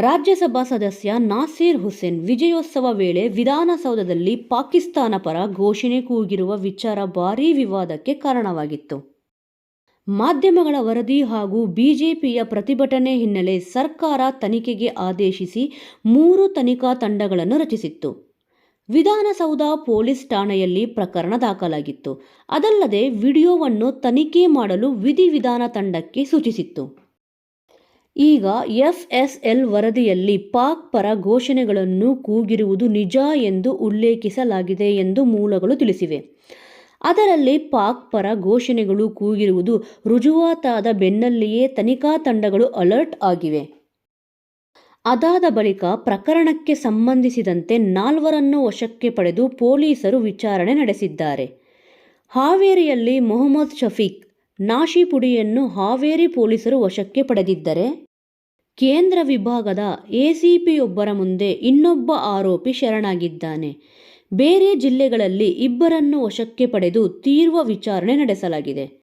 ರಾಜ್ಯಸಭಾ ಸದಸ್ಯ ನಾಸೀರ್ ಹುಸೇನ್ ವಿಜಯೋತ್ಸವ ವೇಳೆ ವಿಧಾನಸೌಧದಲ್ಲಿ ಪಾಕಿಸ್ತಾನ ಪರ ಘೋಷಣೆ ಕೂಗಿರುವ ವಿಚಾರ ಭಾರೀ ವಿವಾದಕ್ಕೆ ಕಾರಣವಾಗಿತ್ತು. ಮಾಧ್ಯಮಗಳ ವರದಿ ಹಾಗೂ ಬಿಜೆಪಿಯ ಪ್ರತಿಭಟನೆ ಹಿನ್ನೆಲೆ ಸರ್ಕಾರ ತನಿಖೆಗೆ ಆದೇಶಿಸಿ ಮೂರು ತನಿಖಾ ತಂಡಗಳನ್ನು ರಚಿಸಿತ್ತು. ವಿಧಾನಸೌಧ ಪೊಲೀಸ್ ಠಾಣೆಯಲ್ಲಿ ಪ್ರಕರಣ ದಾಖಲಾಗಿತ್ತು. ಅದಲ್ಲದೆ ವಿಡಿಯೋವನ್ನು ತನಿಖೆ ಮಾಡಲು ವಿಧಿವಿಧಾನ ತಂಡಕ್ಕೆ ಸೂಚಿಸಿತ್ತು. ಈಗ ಎಫ್ಎಸ್ಎಲ್ ವರದಿಯಲ್ಲಿ ಪಾಕ್ ಪರ ಘೋಷಣೆಗಳನ್ನು ಕೂಗಿರುವುದು ನಿಜ ಎಂದು ಉಲ್ಲೇಖಿಸಲಾಗಿದೆ ಎಂದು ಮೂಲಗಳು ತಿಳಿಸಿವೆ. ಅದರಲ್ಲಿ ಪಾಕ್ ಪರ ಘೋಷಣೆಗಳು ಕೂಗಿರುವುದು ರುಜುವಾತಾದ ಬೆನ್ನಲ್ಲಿಯೇ ತನಿಖಾ ತಂಡಗಳು ಅಲರ್ಟ್ ಆಗಿವೆ. ಅದಾದ ಬಳಿಕ ಪ್ರಕರಣಕ್ಕೆ ಸಂಬಂಧಿಸಿದಂತೆ ನಾಲ್ವರನ್ನು ವಶಕ್ಕೆ ಪಡೆದು ಪೊಲೀಸರು ವಿಚಾರಣೆ ನಡೆಸಿದ್ದಾರೆ. ಹಾವೇರಿಯಲ್ಲಿ ಮೊಹಮ್ಮದ್ ಶಫೀಕ್, ನಾಶಿಪುಡಿಯನ್ನು ಹಾವೇರಿ ಪೊಲೀಸರು ವಶಕ್ಕೆ ಪಡೆದಿದ್ದರೆ, ಕೇಂದ್ರ ವಿಭಾಗದ ಎಸಿಪಿಯೊಬ್ಬರ ಮುಂದೆ ಇನ್ನೊಬ್ಬ ಆರೋಪಿ ಶರಣಾಗಿದ್ದಾನೆ. ಬೇರೆ ಜಿಲ್ಲೆಗಳಲ್ಲಿ ಇಬ್ಬರನ್ನು ವಶಕ್ಕೆ ಪಡೆದು ತೀವ್ರ ವಿಚಾರಣೆ ನಡೆಸಲಾಗಿದೆ.